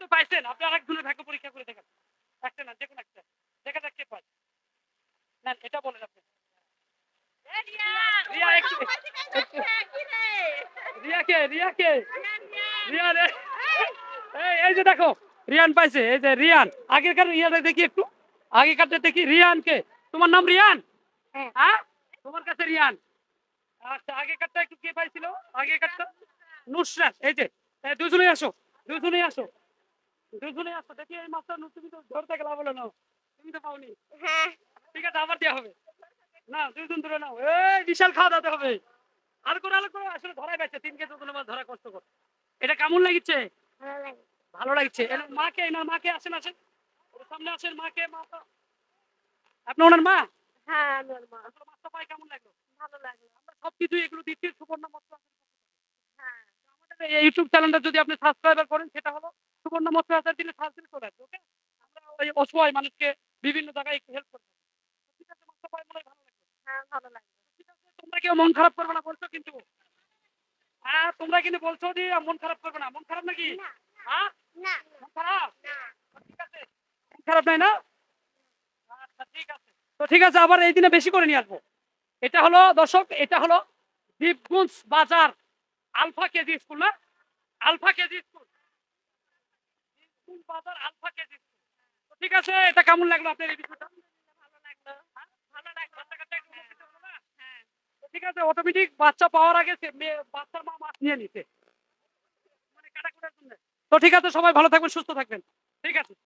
তো পাইছেন আপনি আরেকজনের ভাগ্য পরীক্ষা করে দেখেন। একটা না যে কোনো একটা। দেখা যাক কে পায়। না এটা বলেন আপনি। একটু। রিয়া কে রিয়া কে রিয়া রে। এই এই যে দেখো রিয়ান পাইছে এই যে রিয়ান। আগেরকার রিয়াটা দেখি একটু। আগেকারটা দেখি রিয়ান কে। তোমার নাম রিয়ান? হ্যাঁ। হ্যাঁ? তোমার কাছে রিয়ান? আচ্ছা আগেকারটা একটু কে পাইছিল? আগেকারটা? নুসরাত এই যে। দুজনেই আসো দুজনেই আসো। দুজনেই আসো দেখি এই মাছটা তুমি তো ধরতে গেলা বলে নাও। তুমি তো পাওনি। হ্যাঁ। ঠিক আছে আবার দেওয়া হবে। না দুজন ধরে নাও। এই বিশাল খাওয়া দাওয়াতে হবে। আর করে আলো করে আসলে ধরাই পাইছে। তিন কেজি ওজন মাছ ধরা কষ্টকর এটা কেমন লাগিচ্ছে? ভালো লাগছে। মাকে এনার মাকে আসেন আসেন। সামনে আসেন মাকে মা আপনি ওনার মা? হ্যাঁ ওর মা। মাছটা পাই কেমন লাগল? ভালো লাগল। আমরা সব কিছু এগুলো দিচ্ছি সুবর্ণ মৎস্য হ্যাঁ আমাদের এই ইউটিউব চ্যানেলটা যদি আপনি সাবস্ক্রাইবার করেন সেটা হলো সুবর্ণ মৎস্য আচার দিলে সার্চ দিলে চলে আসবে ওকে আমরা ওই অসহায় মানুষকে বিভিন্ন জায়গায় একটু হেল্প করব। ঠিক আছে মাছটা পাই মনে ভালো লাগল হ্যাঁ ভালো ঠিক আছে তোমরা কেউ মন খারাপ করবে না বলছো কিন্তু। হ্যাঁ তোমরা কিন্তু বলছো যে মন খারাপ করবে না। মন খারাপ নাকি? হ্যাঁ? মন খারাপ? ঠিক আছে। মন খারাপ নাই না? আচ্ছা ঠিক আছে। তো ঠিক আছে আবার এই দিনে বেশি করে নিয়ে আসব। এটা হলো দর্শক এটা হলো Dipgunj Bazar. Alpha KG school, না? Alpha KG school. Dipgunj Bazar alpha KG school. তো ঠিক আছে, এটা কেমন লাগল আপনার এই বিষয়টা? ভালো লাগল ঠিক আছে অটোমেটিক বাচ্চা পাওয়ার আগে বাচ্চার মা মাছ নিয়ে নিতে মানে তো ঠিক আছে, সবাই ভালো থাকবেন, সুস্থ থাকবেন। ঠিক আছে।